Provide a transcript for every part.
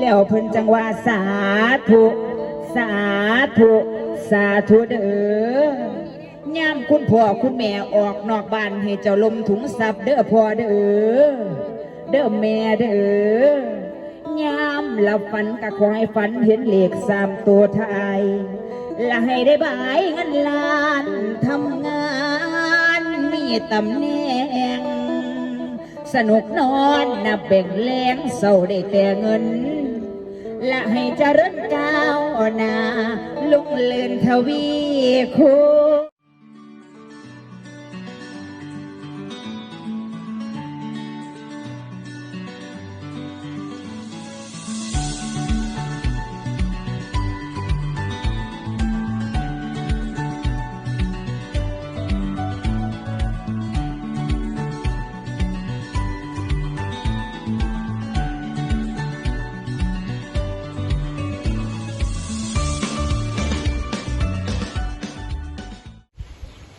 แล้วเพิ่นจังว่าสาธุ สาธุ สาธุเด้อย่ามคุณพ่อคุณแม่ออกนอกบ้านให้เจ้าลมถุงซับเด้อพ่อเด้อ เด้อแม่เด้อย่ามหลับฝันก็ขอให้ฝันเห็นเหลขสามตัวไทยและให้ได้บายเงินล้านทำงานมีตำแหน่ง สนุกนอนนับแบ่งแรงเศร้าได้แต่เงิน และให้เจริญก้าวหน้าลุงเลือนทวีคูณ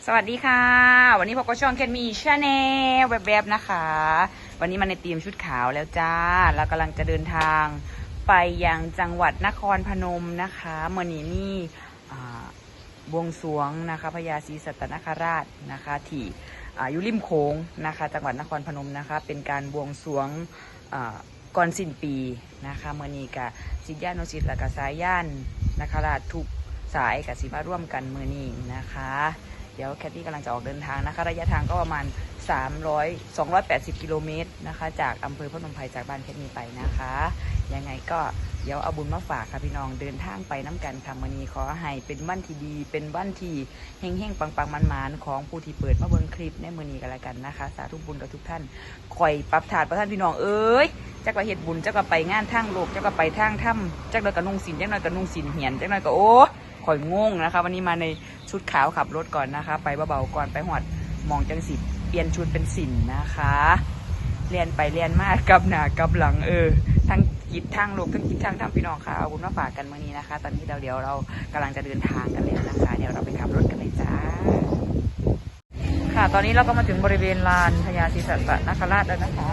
สวัสดีค่ะ วันนี้พบกับช่องแคนมีชาแนลแบบๆนะคะ วันนี้มาในทีมชุดขาวแล้วจ้าแล้วกำลังจะเดินทางไปยังจังหวัดนครพนมนะคะเมื่อนี้มีอ่าบวงสรวงนะคะพญาศรีสัตนคราชนะคะที่อ่าอยู่ริมโขงนะคะ จังหวัดนครพนมนะคะ เป็นการบวงสรวงอ่าก่อนสิ้นปีนะคะเมื่อนี้กับสิทธิานุสิทธิ์และกับสายยานนคราชทุกสายกับสิมาร่วมกันเมื่อนี้นะคะ เดี๋ยวแคทตี้กำลังจะออกเดินทางนะคะ ระยะทางก็ประมาณ 300 280 กิโลเมตรนะคะ จากอำเภอพนมไพรจากบ้านแคทมีไปนะคะ ยังไงก็เดี๋ยวเอาบุญมาฝากค่ะพี่น้องเดินทางไปน้ำกันค่ะวันนี้ขอให้เป็นวันที่ดี เป็นวันที่เฮงเฮงๆปังปังมันมันๆของผู้ที่เปิดมาเบิ่งคลิปในมือนี้กันละกันนะคะ สาธุบุญกับทุกท่านคอยปรับถาดประท่านพี่น้องเอ้ยจักก็เฮ็ดบุญจักก็ไปงานทางโลกจักก็ไปทางถ้ำจักหน่อยก็นุ่งสินจักหน่อยก็นุ่งสินเหียนจักหน่อยก็โอ้ ข่อยงงนะคะ วันนี้มาในชุดขาวขับรถก่อนนะคะ ไปเบาๆก่อนไปหอดมองจังสิเปลี่ยนชุดเป็นสินนะคะเรียนไปเรียนมากกับหนากับหลังเออทั้งกิจทางโลกทั้งกิจทางทำพี่น้องค่ะเอาบุญมาฝากกันเมื่อนี้นะคะ ตอนนี้เราเดี๋ยวเรากำลังจะเดินทางกันแล้วนะคะ เดี๋ยวเราไปขับรถกันเลยจ้า ค่ะ ตอนนี้เราก็มาถึงบริเวณลานพญาศรีสัตนคราชแล้วนะคะ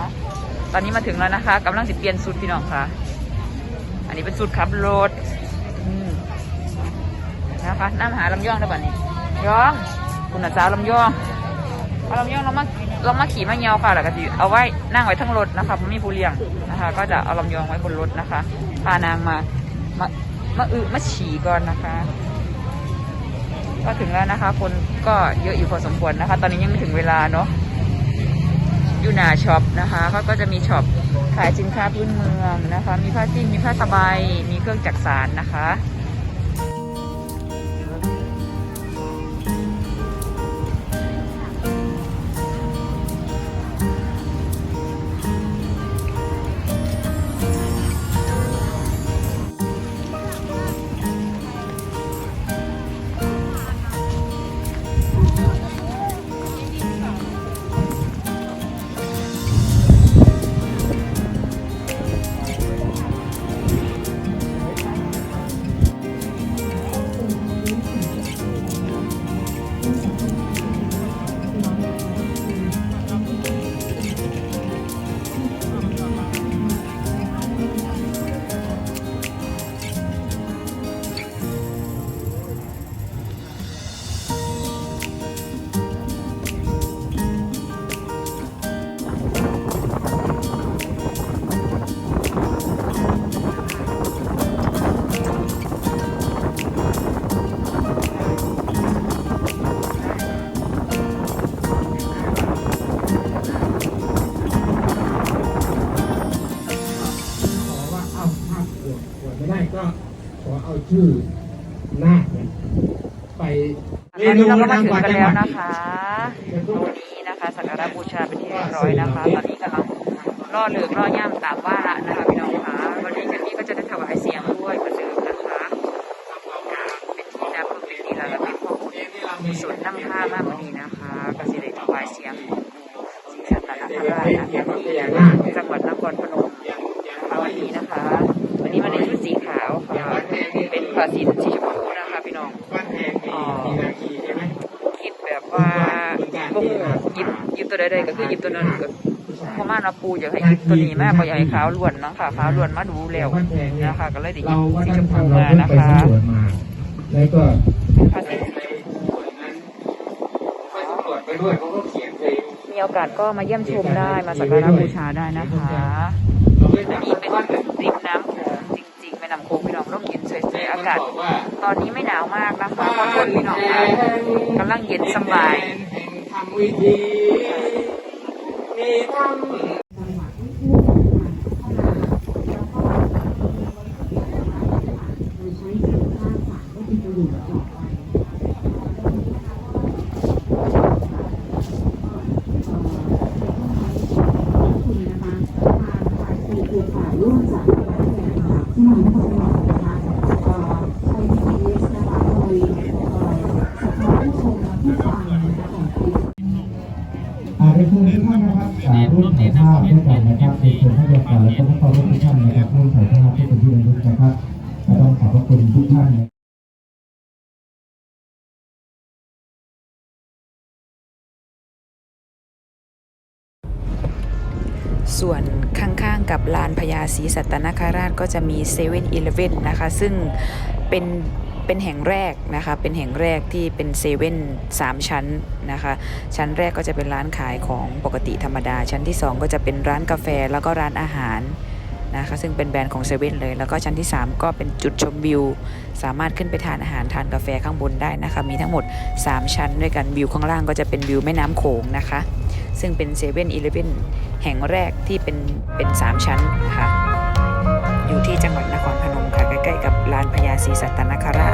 ตอนนี้มาถึงแล้วนะคะกำลังสิเปลี่ยนสุดพี่น้องค่ะ อันนี้เป็นสุดขับรถ นะคะน้ำหาลำย่องได้ป่ะนี่ย่องคุณอาจารย์ลำย่องเอาลำย่องเรามาเรามาขี่มาเงียวค่ะแล้วก็สิเอาไว้นั่งไว้ทั้งรถนะคะเพราะมีผู้เลี้ยงนะคะ ก็จะเอาลำย่องไว้บนรถนะคะพานางมามามาอึมาฉี่ก่อนนะคะ ก็ถึงแล้วนะคะ คนก็เยอะอยู่พอสมควรนะคะ ตอนนี้ยังไม่ถึงเวลาเนาะอยู่หนาช็อปนะคะเขาก็จะมีช็อปขายสินค้าพื้นเมืองนะคะ มีผ้าสิ้นมีผ้าสบาย มีเครื่องจักสานนะคะ อนนี้เราก็มาถึงกันแล้วนะคะตรงนี้นะคะสักการะบูชาเป็นที่เรียบร้อยนะคะ ตอนนี้กำลังล่อเลือกล่อย่ามตามะนะคะพี่น้องคะวันนี้กันนี้ก็จะได้ถวายเสียงด้วยเหมือนเดิมนะคะเป็นที่นับเป็นที่ระลึกของบุญมีส่วนนำผ้ามากวันนี้นะคะก็สิได้ถวายเสียงสีสันตนาคราชนะคะที่จังหวัดนครพนมนะคะวันนี้นะคะ วันนี้มาในชุดสีขาวค่ะเป็นผ้าสิ้นสีชมพูนะคะพี่น้อง วัดแห่งมีมีนาคีใช่ไหม คิดแบบว่าบ่ฮู้หยิบหยิบตัวใดๆก็คือหยิบตัวนั้นก็ประมาณำหรับปูอยากให้ตัวนี้มากกว่อยากให้ขาวล้วนเนาะค่ะขาวล้วนมาดูแล้วนะคะก็เลยได้ยิบสีชมพูทำเรามานะคะมาแล้วก็ภาษีไปสำรวจไปด้วยเขาก็เขียนเพลงมีโอกาสก็มาเยี่ยมชมได้มาสักการะบูชาได้นะคะไม่อันได้นี้เป็นริมน้ำโขงจริงๆแม่น้ำโขงพี่น้องร่มเย็นสวยๆอากาศ ตอนนี้ไม่หนาวมากนะคะขอบคุณพี่น้องค่ะกำลังเย็นสบายทำวิธีมีทำ ส่วนข้างๆกับลานพญาศรีสัตนคราชก็จะมีเซเว่นอีเลฟเว่นนะคะ ซึ่งเป็นเป็นแห่งแรกนะคะ เป็นแห่งแรกที่เป็นเซเว่นสามชั้นนะคะ ชั้นแรกก็จะเป็นร้านขายของปกติธรรมดา ชั้นที่ 2 ก็จะเป็นร้านกาแฟแล้วก็ร้านอาหาร นะคะซึ่งเป็นแบรนด์ของเซเว่นเลย แล้วก็ชั้นที่ 3 ก็เป็นจุดชมวิว สามารถขึ้นไปทานอาหารทานกาแฟข้างบนได้นะคะ มีทั้งหมด 3 ชั้นด้วยกันวิวข้างล่างก็จะเป็นวิวแม่น้ำโขงนะคะ ซึ่งเป็นเซเว่นอีเลฟเว่นแห่งแรกที่เป็นเป็น 3 ชั้นค่ะอยู่ที่จังหวัดนครพนมค่ะใกล้ๆกับลานพญาศรีสัตนคราช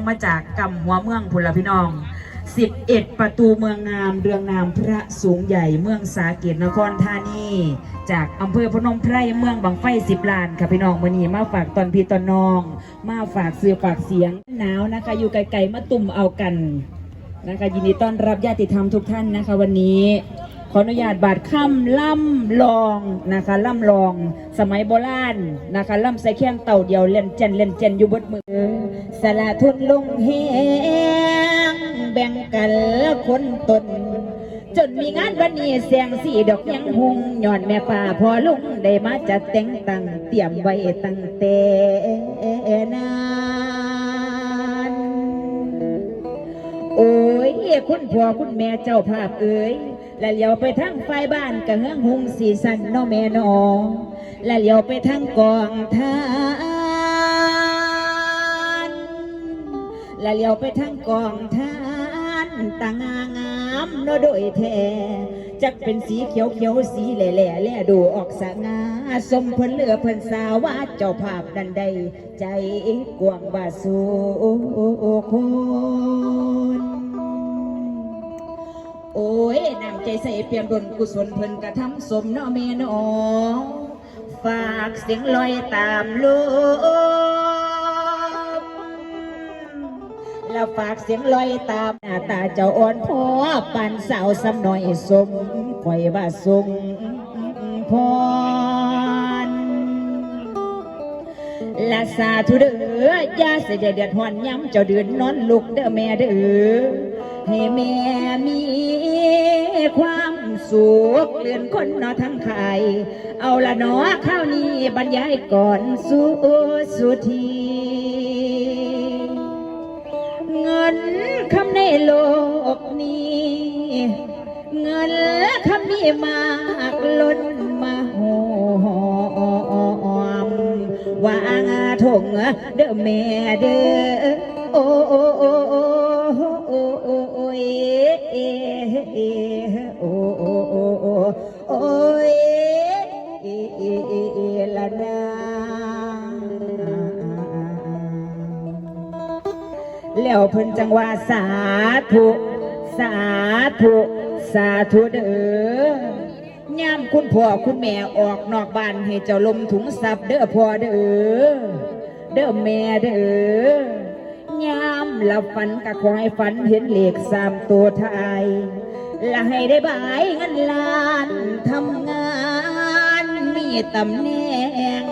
างมาจากกำหัวเมืองพุนลพี่น้อง 11 ประตูเมืองงามเรืองนามพระสูงใหญ่เมืองสาเกตนครธานีจากอำเภอพนมไพรเมืองบางไฟสิบลานค่ะพี่น้องวันนี้มาฝากตอนพี่ตอนน้อง มาฝากเสือฝากเสียงหนาวนะคะ อยู่ไกลๆมาตุ่มเอากันนะคะยินดีต้อนรับญาติธรรมทุกท่านนะคะ วันนี้ ขออนุญาตบาดค่ำล่ำลองนะคะล่ำลอง สมัยโบราณนะคะล่ำใส่แข้งเต่าเดียวเล่นเจนเล่นเจนอยู่บดมือสละทุนลงแหงแบ่งกันละคนตน จนมีงานวันนี้เสียงสีดอกยังหุงย้อนแม่ป่าพอลุงได้มาจัดแต่งตั้งเตรียมไว้ตั้งแต่นานโอ้ยคุณพ่อคุณแม่เจ้าภาพเอ๋ย และเลี้ยวไปทางไฟบ้านกะเฮืองหุงสีสันน้อแม่น้องและเลี้ยวไปทางกองทานและเลี้ยวไปทางกองทานต่างงามนาะโดยแท้จักเป็นสีเขียวเขียวสีแหล่แหล่แหล่ดูออกสง่าสมเพิ่นเหลือเพิ่นสาวาเจ้าภาพดันใด ใจกว้างบาสูคน โอ้ยน้ำใจใส่เปี่ยมดนกุศลเพิ่นกระทำสมเนาะแม่นอฝากเสียงลอยตามลมแล้วฝากเสียงลอยตามหน้าตาเจ้าอ่อนพอปานสาวสำน้อยสมข่อยว่าทรงพรละสาธุเด้อยาเสยเดือดหอนย้ำเจ้าเดือนนอนลุกเด้อแม่เด้อ ให้แม่มีความสุขเลื่อนคนนอทั้งไข่ เอาละเนอข้าวนี้บรรยายก่อนสู้สุทีเงินคำในโลกนี้ เงินคำนี้มากล้นมาหอมว่างทงเด้อแม่เด้อโอ้โอ้โอ้ โอ้โอ้โอ้โอ้ยเอเอโอ้โอ้โอ้โอ้โอ้ยเอเอเอเอละนาแล้วเพิ่นจังว่าสาธุ สาธุ สาธุเด้อย่ามคุณพ่อคุณแม่ออกนอกบ้านให้เจ้าลมถุงซับเด้อพ่อเด้อเด้อแม่เด้อยา ลับฝันก็ขอให้ฝันเห็นเหลขสามตัวไทยและให้ได้บายเงินล้านทำงานมีตำแหน่ง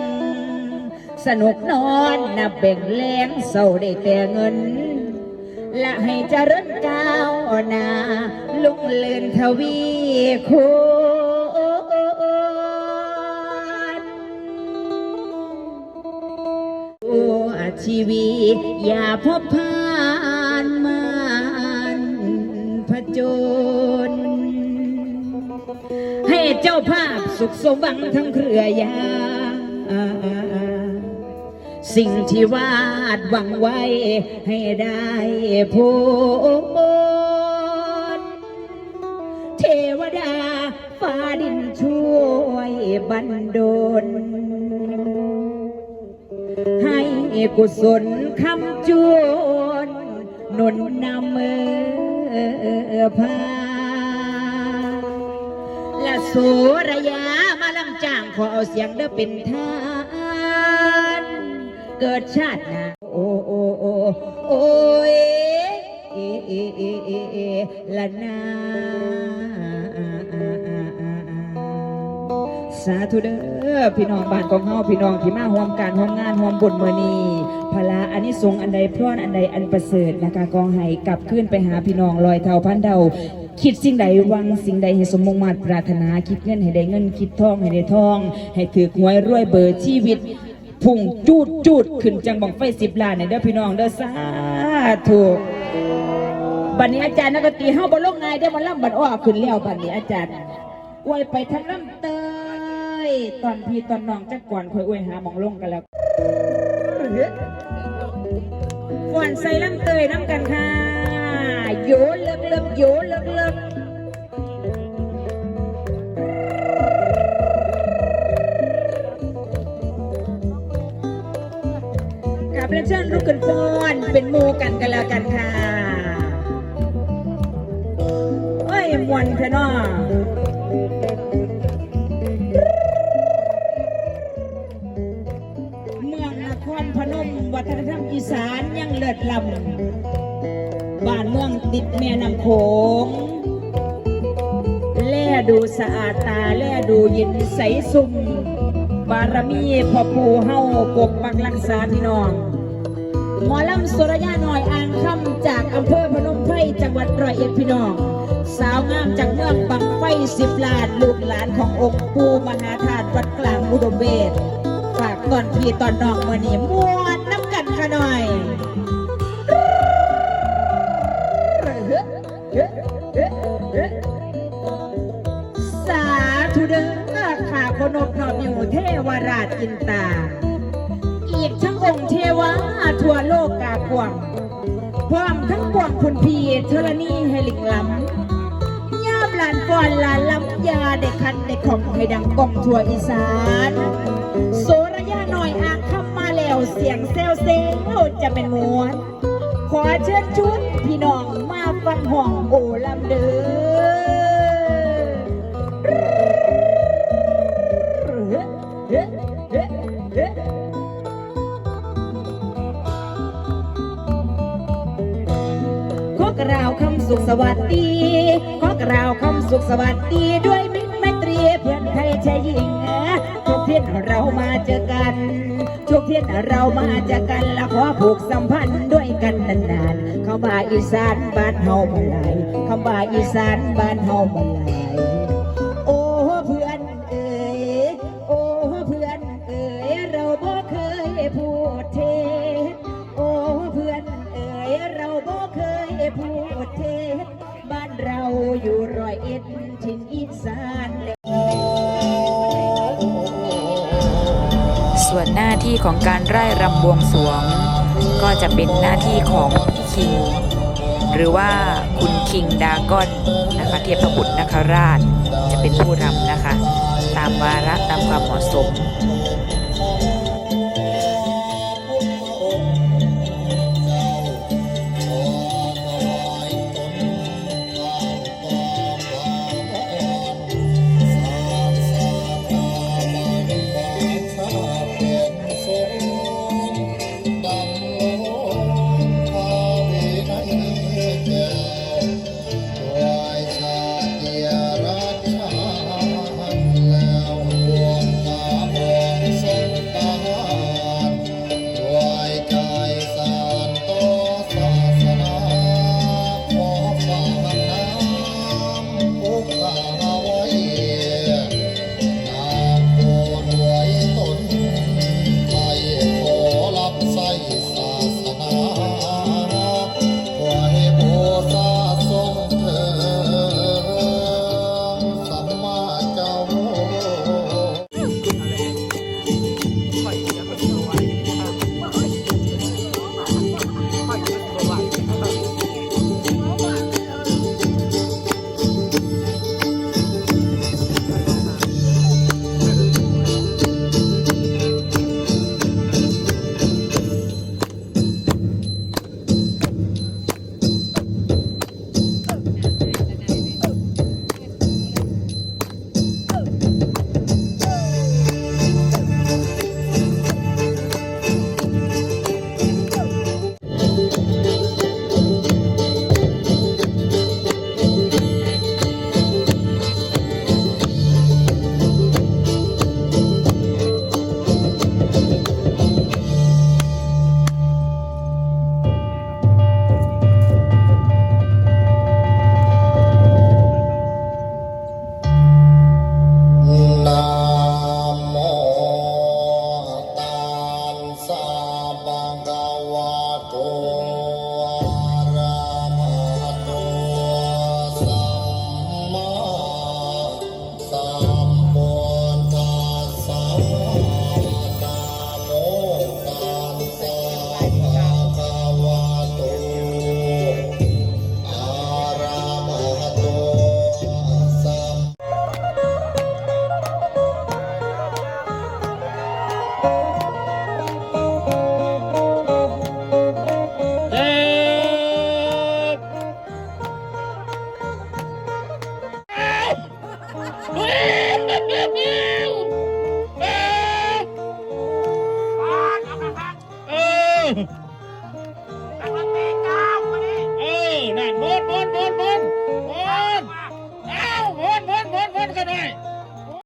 สนุกนอนนับแบ่งแรงเศร้าได้แต่เงิน และให้เจริญก้าวหน้าลุงเลือนทวีคูณโอ้ชีวีอย่าพบผ่า ภาพสุขสมหวังทั้งเครือยา สิ่งที่วาดหวังไว้ให้ได้พ้นเทวดาฟ้าดินช่วยบันดลให้กุศลคำจวนนุนนำมือพา สุรยามาลำจ้างขอเอาเสียงเด้อเป็นทานเกิดชาติหนาโอ้โอ้โอ้โอ้ยเอเอเอเอเอละนาสาธุเด้อพี่น้องบ้านของเฮาพี่น้องที่มาร่วมการร่วมงานร่วมบุญมื้อนี้พละอันนี้สงอันใดพรอนอันใดอันประเสริฐนะคะกองให้กลับขึ้นไปหาพี่น้องลอยเท่าพันเท่า คิดสิ่งใดหวังสิ่งใดให้สมมงมาตรปรารถนา คิดเงินให้ได้เงิน คิดทองให้ได้ทอง ให้ถือหวยรวยเบอร์ชีวิตพุ่งจูดจูดขึ้นจังบังไฟสิบล้านเนี่ยเด้อพี่น้องเด้อสาธุบัดนี้อาจารย์นักดนตรีเฮาบ่ลงไงายได้อมาล่ำบัดอ้อขึ้นแล้วบัดนี้อาจารย์อวยไปทางลำเตยตอนพี่ตอนน้องจักก่อนค่อยอวยหาหมองลงกันแล้วก่อนใส่ลำเตยน้ำกันค่ะ โยเลิกเลิกโยเลิกเลิกกับเรียนเชิญลูกกันพอนเป็นหมูกันกันแล้วกันค่ะเอ้ยมวนเถอะเนาะเมืองนครพนมวัฒนธรรมอีสานยังเลิศลำบ้านเมือง ติดแม่น้ำโขงแล่ดูสะอาดตาแล่ดูเย็นใสซุ่มบารมีพ่อปู่เฮาปกปักรักษาพี่น้องหมอลำสุรยาหน่อยอ่างคำจากอำเภอพนมไพรจังหวัดร้อยเอ็ดพี่น้อง สาวงามจากเมืองบังไฟสิบลานลูกหลานขององค์ปู่มหาธาตุวัดกลางอุดมเวทฝากตอนพี่ตอนน้องมื่อนี้มวนน้ำกันค่ะหน่อย ข้าขนบนอบอยู่เทวราชอินตา อีกทั้งองค์เทวาทั่วโลกกากวงพร้อมทั้งปวงคุณพีเทรณีให้ลิงล้ำย่ามหลานก่อนหลานลำยาเด็กคันเด็กของให้ดังกองทั่วอีสานโสระยะหน่อยอาคำมาแล้วเสียงเซลเซลจะเป็นมวนขอเชิญชวนพี่น้องมาฟังห้องโอลำเด้อ สุขสวัสดีขอกล่าวคำสุขสวัสดีด้วยมิตรไมตรีเพื่อนใครชายหญิงทุกเที่ยนเรามาเจอกันทุกเที่ยนเรามาเจอกันและขอผูกสัมพันธ์ด้วยกันนานๆเข้ามาอีสานบ้านเฮามาลายเข้ามาอีสานบ้านเฮามาลาย พูดเท็จบ้านเราอยู่รอยเอ็ดถิ่นอีสานและส่วนหน้าที่ของการไร่รำบวงสวง ก็จะเป็นหน้าที่ของพี่คิง หรือว่าคุณคิงดากอนนะคะเทพบุตรนคราช จะเป็นผู้รำนะคะ ตามวาระตามความเหมาะสม